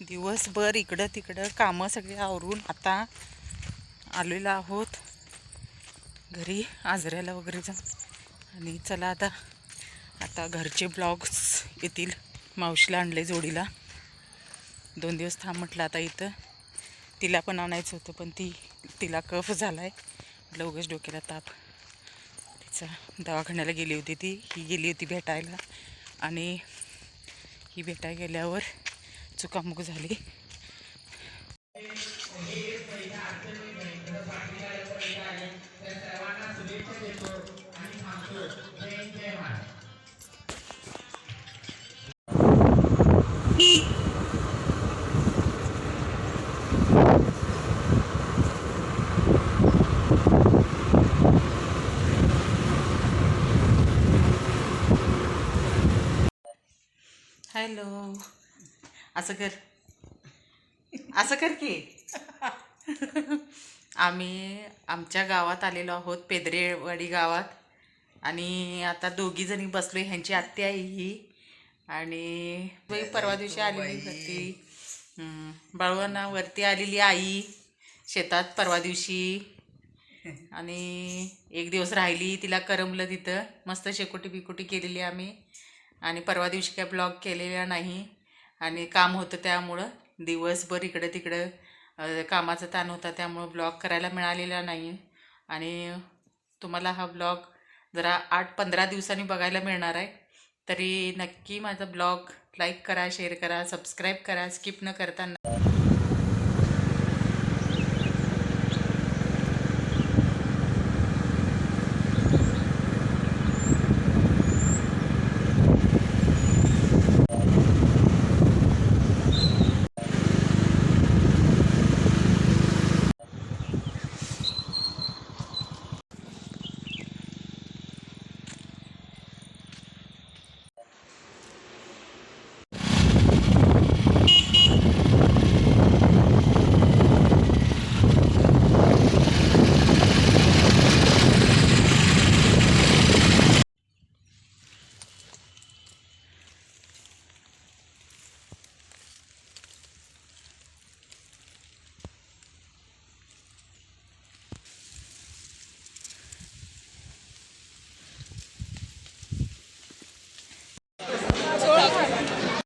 दिवसभर इकडं तिकडं कामं सगळी आवरून आता आलेलो आहोत. घरी आजऱ्याला वगैरे जाऊन. आणि चला आता आता घरचे ब्लॉग्स येतील मावशीला आणले जोडीला. दोन दिवस थांब म्हटलं आता इथं. तिला पण आणायचं होतं पण ती तिला कफ झाला आहे म्हटलं डोक्याला ताप. तिचा दवाखान्याला गेली होती ती. ही गेली होती भेटायला. आणि ही भेटायला गेल्यावर चुकामुक झाली हॅलो असं कर. असं कर की. आम्ही आमच्या गावात आलेलो आहोत पेदरेवाडी गावात. आणि आता दोघी जणी बसलो ह्यांची आत्या आहे ही. आणि बाई परवा दिवशी आलेली होती. बाळवांना वरती आलेली आई शेतात परवा दिवशी. आणि एक दिवस राहिली तिला करमलं तिथं. मस्त शेकोटी बिकोटी केलेली आम्ही. आणि परवा दिवशी काय ब्लॉग केलेला नाही. आणि काम होतं त्यामुळं. दिवसभर इकडं तिकडं कामाचा ताण होता त्यामुळं ब्लॉग करायला मिळालेला नाही. आणि तुम्हाला हा ब्लॉग जरा आठ पंधरा दिवसांनी बघायला मिळणार आहे. तरी नक्की माझा ब्लॉग लाईक करा शेअर करा सबस्क्राईब करा स्किप न करताना.